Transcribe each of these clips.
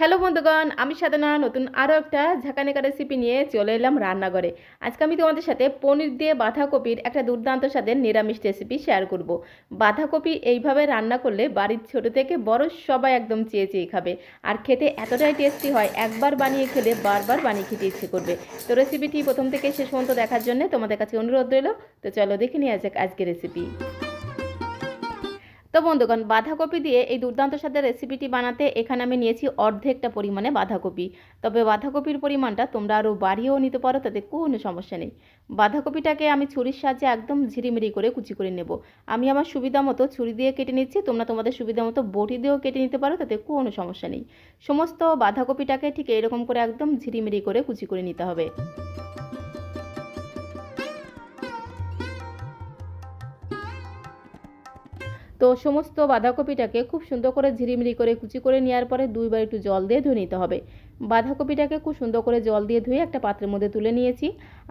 Hello বন্ধুগণ, আমি সাধনা, নতুন আরও একটা ঝাঁকানেকা রেসিপি নিয়ে চলে এলাম রান্নাঘরে। আজকে আমি তোমাদের সাথে পনির দিয়ে বাঁধাকপির একটা দুর্দান্ত স্বাদের নিরামিষ রেসিপি শেয়ার করব। বাঁধাকপি এইভাবে রান্না করলে বাড়ির ছোট থেকে বড় সবাই একদম চেয়ে চেয়ে খাবে। আর খেতে এতটাই টেস্টি হয়, একবার বানিয়ে খেলে বারবার বানিয়ে খেতে ইচ্ছে করবে। তো রেসিপিটি প্রথম থেকে শেষ পর্যন্ত দেখার জন্য তোমাদের কাছে অনুরোধ রইল। তো চলো দেখে নিয়ে যাক আজকে রেসিপি তো বন্ধুগণ, বাঁধাকপি দিয়ে এই দুর্দান্ত স্বাদের রেসিপিটি বানাতে এখানে আমি নিয়েছি অর্ধেকটা পরিমাণে বাঁধাকপি। তবে বাঁধাকপির পরিমাণটা তোমরা আরও বাড়িয়েও নিতে পারো, তাতে কোনো সমস্যা নেই। বাঁধাকপিটাকে আমি ছুরির সাহায্যে একদম ঝিরিমিরি করে কুচি করে নেব। আমি আমার সুবিধা মতো ছুরি দিয়ে কেটে নিচ্ছি, তোমরা তোমাদের সুবিধা মতো বটি দিয়েও কেটে নিতে পারো, তাতে কোনো সমস্যা নেই। সমস্ত বাঁধাকপিটাকে ঠিক এরকম করে একদম ঝিরিমিরি করে কুচি করে নিতে হবে। তো সমস্ত বাঁধাকপিটাকে খুব সুন্দর করে ঝিরিমিরি করে কুচি করে নেওয়ার পরে দুইবার একটু জল দিয়ে ধুয়ে নিতে হবে। বাঁধাকপিটাকে খুব সুন্দর করে জল দিয়ে ধুয়ে একটা পাত্রের মধ্যে তুলে নিয়েছি।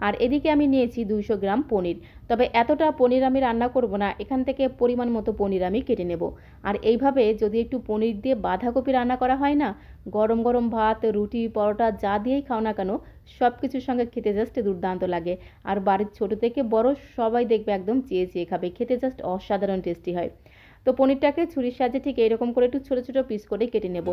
আর এদিকে আমি নিয়েছি দুইশো গ্রাম পনির। তবে এতটা পনির আমি রান্না করব না, এখান থেকে পরিমাণ মতো পনির আমি কেটে নেব। আর এইভাবে যদি একটু পনির দিয়ে বাঁধাকপি রান্না করা হয় না, গরম গরম ভাত, রুটি, পরোটা যা দিয়েই খাও না কেন সব কিছুর সঙ্গে খেতে জাস্ট দুর্দান্ত লাগে। আর বাড়ির ছোট থেকে বড় সবাই দেখবে একদম চেয়ে চেয়ে খাবে, খেতে জাস্ট অসাধারণ টেস্টি হয়। তো পনিরটাকে ছুরির সাহায্যে ঠিক এইরকম করে একটু ছোটো ছোটো পিস করে কেটে নেব।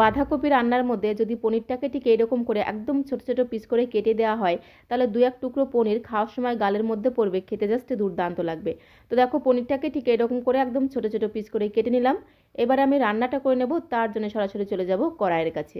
বাঁধাকপি রান্নার মধ্যে যদি পনিরটাকে ঠিক এইরকম করে একদম ছোটো ছোটো পিস করে কেটে দেওয়া হয়, তাহলে দু এক টুকরো পনির খাওয়ার সময় গালের মধ্যে পড়বে, খেতে জাস্ট দুর্দান্ত লাগবে। তো দেখো পনিরটাকে ঠিক এরকম করে একদম ছোটো ছোটো পিস করে কেটে নিলাম। এবার আমি রান্নাটা করে নেব, তার জন্য সরাসরি চলে যাব কড়াইয়ের কাছে।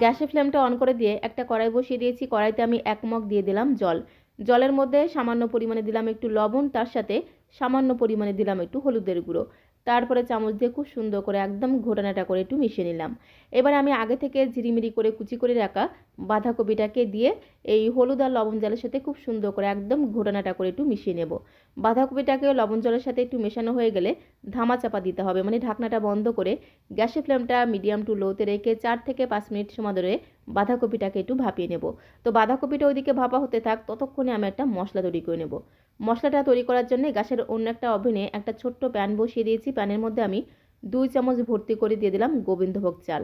গ্যাসের ফ্লেমটা অন করে দিয়ে একটা কড়াই বসিয়ে দিয়েছি, কড়াইতে আমি এক মগ দিয়ে দিলাম জল। জলের মধ্যে সামান্য পরিমাণে দিলাম একটু লবণ, তার সাথে সামান্য পরিমাণে দিলাম একটু হলুদের গুঁড়ো। তারপরে চামচ দিয়ে খুব সুন্দর করে একদম ঘোটানাটা করে একটু মিশিয়ে নিলাম। এবার আমি আগে থেকে ঝিরিমিরি করে কুচি করে রাখা বাঁধাকপিটাকে দিয়ে এই হলুদ আর লবণ জলের সাথে খুব সুন্দর করে একদম ঘোটানাটা করে একটু মিশিয়ে নেব। বাঁধাকপিটাকে লবণ জলের সাথে একটু মেশানো হয়ে গেলে ধামা চাপা দিতে হবে মানে ঢাকনাটা বন্ধ করে গ্যাসের ফ্লেমটা মিডিয়াম টু লোতে রেখে চার থেকে পাঁচ মিনিট সময় ধরে বাঁধাকপিটাকে একটু ভাপিয়ে নেব। তো বাঁধাকপিটা ওইদিকে ভাপা হতে থাক, ততক্ষণে আমি একটা মশলা তৈরি করে নেব। মশলাটা তৈরি করার জন্য গ্যাসের অন্য একটা ওভেনে একটা ছোট্ট প্যান বসিয়ে দিয়েছি। প্যানের মধ্যে আমি দুই চামচ ভর্তি করে দিয়ে দিলাম গোবিন্দভোগ চাল।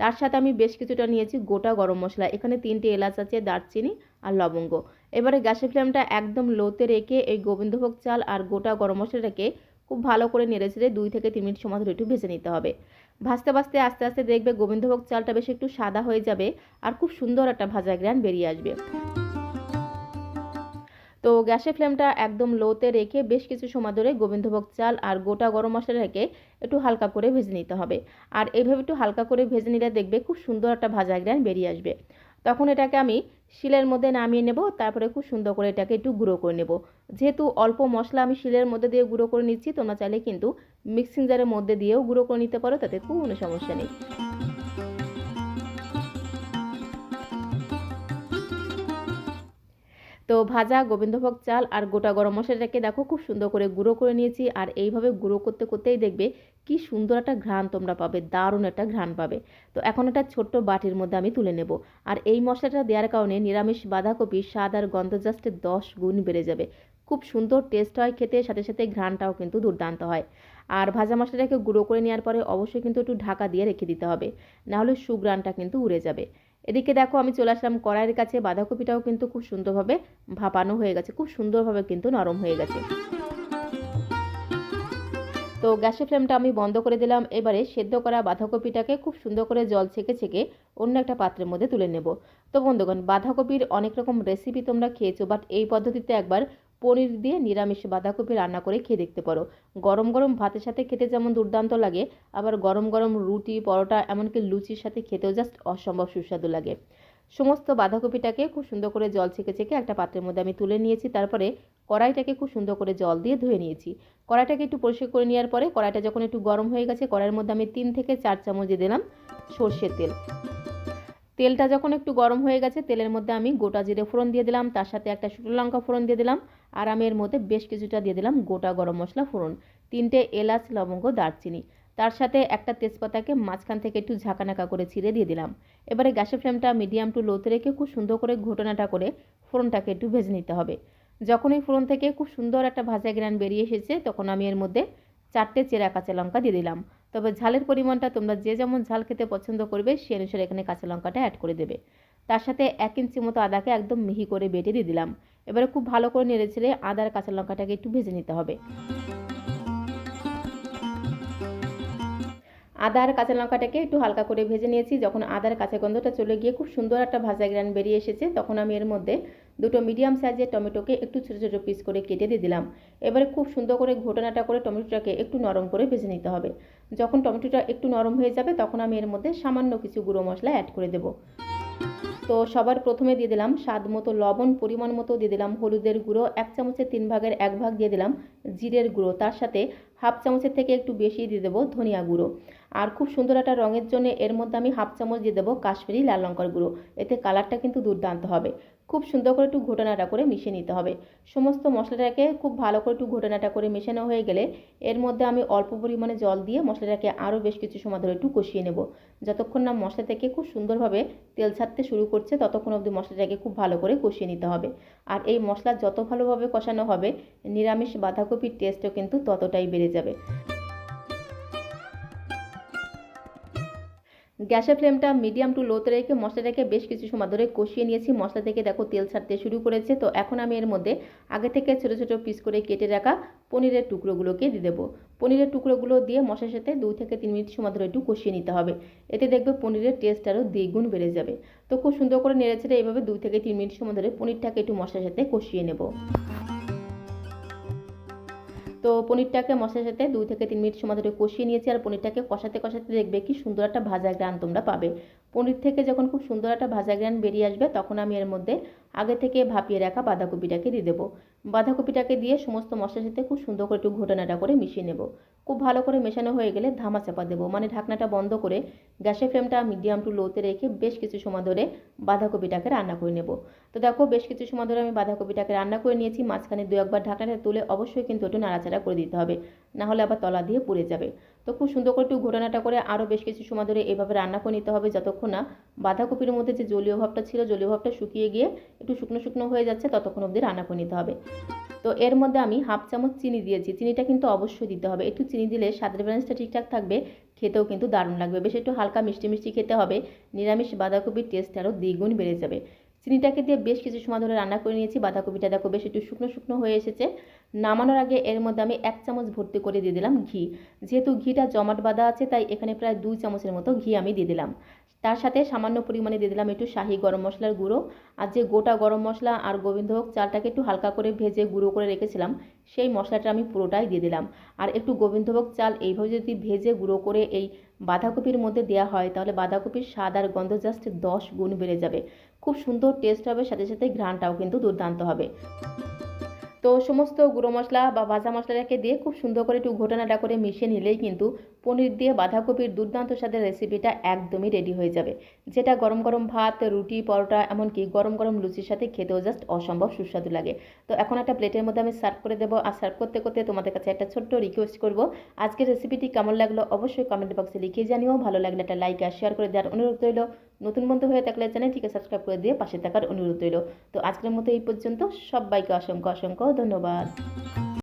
তার সাথে আমি বেশ কিছুটা নিয়েছি গোটা গরম মশলা, এখানে তিনটে এলাচ আছে, দারচিনি আর লবঙ্গ। এবারে গ্যাসের ফ্লেমটা একদম লোতে রেখে এই গোবিন্দভোগ চাল আর গোটা গরম মশলাটাকে খুব ভালো করে নেড়ে ছেড়ে দুই থেকে তিন মিনিট সময় ধরে একটু ভেজে নিতে হবে। ভাজতে ভাজতে আস্তে আস্তে দেখবে গোবিন্দভোগ চালটা বেশ একটু সাদা হয়ে যাবে আর খুব সুন্দর একটা ভাজা গ্রান বেরিয়ে আসবে। তো গ্যাসের ফ্লেমটা একদম লোতে রেখে বেশ কিছু সময় ধরে গোবিন্দভোগ চাল আর গোটা গরম মশলা রেখে একটু হালকা করে ভেজে নিতে হবে। আর এইভাবে একটু হালকা করে ভেজে নিলে দেখবে খুব সুন্দর একটা ভাজা গ্রান বেরিয়ে আসবে। তখন এটাকে আমি শিলের মধ্যে নামিয়ে নেব, তারপরে খুব সুন্দর করে এটাকে একটু গুঁড়ো করে নেব। যেহেতু অল্প মশলা আমি শিলের মধ্যে দিয়ে গুঁড়ো করে নিচ্ছি, তোমরা চাইলে কিন্তু মিক্সিং জারের মধ্যে দিয়েও গুঁড়ো করে নিতে পারো, তাতে কোনো সমস্যা নেই। তো ভাজা গোবিন্দভোগ চাল আর গোটা গরম মশলাটাকে দেখো খুব সুন্দর করে গুঁড়ো করে নিয়েছি আর এইভাবে গুঁড়ো করতে করতেই দেখবে কি সুন্দর একটা ঘ্রাণ তোমরা পাবে, দারুণ একটা ঘ্রাণ পাবে। তো এখন একটা ছোট্ট বাটির মধ্যে আমি তুলে নেব। আর এই মশলাটা দেওয়ার কারণে নিরামিষ বাঁধাকপি স্বাদ আর গন্ধ জাস্ট দশ গুণ বেড়ে যাবে। খুব সুন্দর টেস্ট হয় খেতে, সাথে সাথে ঘ্রাণটাও কিন্তু দুর্দান্ত হয়। আর ভাজা মশলাটাকে গুঁড়ো করে নেওয়ার পরে অবশ্যই কিন্তু একটু ঢাকা দিয়ে রেখে দিতে হবে। নাহলে সুগ্রানটা কিন্তু উড়ে যাবে। এদিকে দেখো আমি চলে আসলাম কড়াইয়ের কাছে, বাঁধাকপিটাও কিন্তু খুব সুন্দরভাবে ভাপানো হয়ে গেছে, খুব সুন্দরভাবে কিন্তু নরম হয়ে গেছে। তো গ্যাসের ফ্লেমটা আমি বন্ধ করে দিলাম, এবারে সেদ্ধ করা বাঁধাকপিটাকে খুব সুন্দর করে জল ছেঁকে ছেঁকে অন্য একটা পাত্রের মধ্যে তুলে নেব। তো বন্ধুগণ, বাঁধাকপির অনেক রকম রেসিপি তোমরা খেয়েছো বাট এই পদ্ধতিতে একবার পনির দিয়ে নিরামিষ বাঁধাকপি রান্না করে খেয়ে দেখতে পারো। গরম গরম ভাতের সাথে খেতে যেমন দুর্দান্ত লাগে, আবার গরম গরম রুটি, পরোটা, এমনকি লুচির সাথে খেতেও জাস্ট অসম্ভব সুস্বাদু লাগে। সমস্ত বাঁধাকপিটাকে খুব সুন্দর করে জল ছেঁকে ছেঁকে একটা পাত্রের মধ্যে আমি তুলে নিয়েছি, তারপরে কড়াইটাকে খুব সুন্দর করে জল দিয়ে ধুয়ে নিয়েছি। কড়াইটাকে একটু পরিষ্কার করে নেওয়ার পরে কড়াইটা যখন একটু গরম হয়ে গেছে, কড়াইয়ের মধ্যে আমি তিন থেকে চার চামচ দিয়ে দিলাম সর্ষের তেল। তেলটা যখন একটু গরম হয়ে গেছে, তেলের মধ্যে আমি গোটা জিরে ফোড়ন দিয়ে দিলাম, তার সাথে একটা শুকনো লঙ্কা ফোড়ন দিয়ে দিলাম, আর আমি এর মধ্যে বেশ কিছুটা দিয়ে দিলাম গোটা গরম মশলা ফোড়ন, তিনটে এলাচ, লবঙ্গ, দারচিনি। তার সাথে একটা তেজপাতাকে মাঝখান থেকে একটু ঝাঁকানাকা করে ছিঁড়ে দিয়ে দিলাম। এবারে গ্যাসের ফ্লেমটা মিডিয়াম টু লোতে রেখে খুব সুন্দর করে ঘটনাটা করে ফোড়নটাকে একটু ভেজে নিতে হবে। যখন এই ফোড়ন থেকে খুব সুন্দর একটা ভাজা গ্রান বেরিয়ে এসেছে, তখন আমি এর মধ্যে চারটে চেরা কাঁচা লঙ্কা দিয়ে দিলাম। তবে ঝালের পরিমাণটা তোমরা যে যেমন ঝাল খেতে পছন্দ করবে, সে অনুসারে এখানে কাঁচা লঙ্কাটা অ্যাড করে দেবে। তার সাথে এক ইঞ্চি মতো আদাকে একদম মিহি করে বেটে দিয়ে দিলাম। এবারে খুব ভালো করে নেড়ে ছেড়ে আদার কাঁচা লঙ্কাটাকে একটু ভেজে নিতে হবে। আদা আর কাঁচা লঙ্কাটাকে একটু হালকা করে ভেজে নিয়েছি। যখন আদার কাঁচা গন্ধটা চলে গিয়ে খুব সুন্দর একটা ভাজা গ্রান বেরিয়ে এসেছে, তখন আমি এর মধ্যে দুটো মিডিয়াম সাইজের টমেটোকে একটু ছোটো ছোটো পিস করে কেটে দিয়ে দিলাম। এবারে খুব সুন্দর করে ঘটনাটা করে টমেটোটাকে একটু নরম করে ভেজে নিতে হবে। যখন টমেটোটা একটু নরম হয়ে যাবে, তখন আমি এর মধ্যে সামান্য কিছু গুঁড়ো মশলা অ্যাড করে দেবো। তো সবার প্রথমে দিয়ে দিলাম স্বাদ মতো লবণ, পরিমাণ মতো দিয়ে দিলাম হলুদের গুঁড়ো, এক চামচের তিন ভাগের এক ভাগ দিয়ে দিলাম জিরের গুঁড়ো, তার সাথে হাফ চামচের থেকে একটু বেশি দিয়ে দেবো ধনিয়া গুঁড়ো। আর খুব সুন্দর একটা রঙের জন্য এর মধ্যে আমি হাফ চামচ দিয়ে দেবো কাশ্মীরি লাল লঙ্কার গুঁড়ো, এতে কালারটা কিন্তু দুর্দান্ত হবে। খুব সুন্দর করে একটু ঘটনাটা করে মিশিয়ে নিতে হবে। সমস্ত মশলাটাকে খুব ভালো করে একটু ঘটনাটা করে মেশানো হয়ে গেলে এর মধ্যে আমি অল্প পরিমাণে জল দিয়ে মশলাটাকে আরও বেশ কিছু সময় ধরে একটু কষিয়ে নেব। যতক্ষণ না মশলা থেকে খুব সুন্দরভাবে তেল ছাড়তে শুরু করছে, ততক্ষণ অবধি মশলাটাকে খুব ভালো করে কষিয়ে নিতে হবে। আর এই মশলা যত ভালোভাবে কষানো হবে, নিরামিষ বাঁধাকপির টেস্টও কিন্তু ততটাই বেড়ে যাবে। গ্যাসের ফ্লেমটা মিডিয়াম টু লোতে রেখে মশলাটাকে বেশ কিছু সময় ধরে কষিয়ে নিয়েছি। মশলা থেকে দেখো তেল ছাড়তে শুরু করেছে। তো এখন আমি এর মধ্যে আগে থেকে ছোটো ছোটো পিস করে কেটে রাখা পনিরের টুকরোগুলোকে দিয়ে দেবো। পনিরের টুকরোগুলো দিয়ে মশলার সাথে দুই থেকে তিন মিনিট সময় ধরে একটু কষিয়ে নিতে হবে। এতে দেখবে পনিরের টেস্ট আরও দ্বিগুণ বেড়ে যাবে। তো খুব সুন্দর করে নেড়ে ছেড়ে এইভাবে দুই থেকে তিন মিনিট সময় ধরে পনিরটাকে একটু মশলার সাথে কষিয়ে নেব। তো পনিরটাকে মশলার সাথে দুই থেকে তিন মিনিট সময় ধরে কষিয়ে নিয়েছি আর পনিরটাকে কষাতে কষাতে দেখবে কি সুন্দর একটা ভাজা গ্রান তোমরা পাবে। পনির থেকে যখন খুব সুন্দর একটা ভাজা গ্রান বেরিয়ে আসবে, তখন আমি এর মধ্যে আগে থেকে ভাপিয়ে রাখা বাঁধাকপিটাকে দিয়ে দেবো। বাঁধাকপিটাকে দিয়ে সমস্ত মশলার সাথে খুব সুন্দর করে একটু ঘটনাটা করে মিশিয়ে নেব। খুব ভালো করে মেশানো হয়ে গেলে ধামা চাপা দেবো। মানে ঢাকনাটা বন্ধ করে গ্যাসের ফ্লেমটা মিডিয়াম টু লোতে রেখে বেশ কিছু সময় ধরে বাঁধাকপিটাকে রান্না করে নেব। তো দেখো, বেশ কিছু সময় ধরে আমি বাঁধাকপিটাকে রান্না করে নিয়েছি। মাঝখানে দু একবার ঢাকনাটা তুলে অবশ্যই কিন্তু একটু নাড়াচাড়া করে দিতে হবে। নাহলে আবার তলা দিয়ে পুড়ে যাবে। তো খুব সুন্দর করে একটু ঘটনাটা করে আরও বেশ কিছু সময় ধরে এভাবে রান্না করে নিতে হবে যতক্ষণ না বাঁধাকপির মধ্যে যে জলীয় ভাবটা ছিল, জলীয় ভাবটা শুকিয়ে গিয়ে একটু শুকনো শুকনো হয়ে যাচ্ছে, ততক্ষণ অবধি রান্না করে নিতে হবে। তো এর মধ্যে আমি হাফ চামচ চিনি দিয়েছি। চিনিটা কিন্তু অবশ্যই দিতে হবে। একটু চিনি দিলে স্বাদের ব্যালেন্সটা ঠিকঠাক থাকবে, খেতেও কিন্তু দারুণ লাগবে। বেশ একটু হালকা মিষ্টি মিষ্টি খেতে হবে। নিরামিষ বাঁধাকপির টেস্ট আরও দ্বিগুণ বেড়ে যাবে। চিনিটাকে দিয়ে বেশ কিছু সময় ধরে রান্না করে নিয়েছি বাঁধাকপিটা দেখো বেশ একটু শুকনো শুকনো হয়ে এসেছে। নামানোর আগে এর মধ্যে আমি এক চামচ ভর্তি করে দিয়ে দিলাম ঘি। যেহেতু ঘিটা জমাট বাঁধা আছে, তাই এখানে প্রায় দুই চামচের মতো ঘি আমি দিয়ে দিলাম। তার সাথে সামান্য পরিমাণে দিয়ে দিলাম একটু শাহি গরম মশলার গুঁড়ো। আর যে গোটা গরম মশলা আর গোবিন্দভোগ চালটাকে একটু হালকা করে ভেজে গুঁড়ো করে রেখেছিলাম, সেই মশলাটা আমি পুরোটাই দিয়ে দিলাম। আর একটু গোবিন্দভোগ চাল এইভাবে যদি ভেজে গুঁড়ো করে এই বাঁধাকপির মধ্যে দেওয়া হয়, তাহলে বাঁধাকপির স্বাদ আর গন্ধ জাস্ট দশ গুণ বেড়ে যাবে। খুব সুন্দর টেস্ট হবে, সাথে সাথে ঘ্রাণটাও কিন্তু দুর্দান্ত হবে। তো সমস্ত গুঁড়ো মশলা বা ভাজা মশলাটাকে দিয়ে খুব সুন্দর করে একটু ঘটনাটা করে মিশিয়ে নিলেই কিন্তু পনির দিয়ে বাঁধাকপির দুর্দান্ত স্বাদের রেসিপিটা একদমই রেডি হয়ে যাবে। যেটা গরম গরম ভাত, রুটি, পরোটা, এমনকি গরম গরম লুচির সাথে খেতেও জাস্ট অসম্ভব সুস্বাদু লাগে। তো এখন একটা প্লেটের মধ্যে আমি সার্ভ করে দেবো আর সার্ভ করতে করতে তোমাদের কাছে একটা ছোট্ট রিকোয়েস্ট করব। আজকের রেসিপিটি কেমন লাগল অবশ্যই কমেন্ট বক্সে লিখে জানিও। ভালো লাগলে একটা লাইক আর শেয়ার করে দেওয়ার অনুরোধ রইল। নতুন বন্ধু হয়ে থাকলে চ্যানেলটিকে সাবস্ক্রাইব করে দিয়ে পাশে থাকার অনুরোধ রইল। তো আজকের মতো এই পর্যন্ত। সবাইকে অসংখ্য অসংখ্য ধন্যবাদ।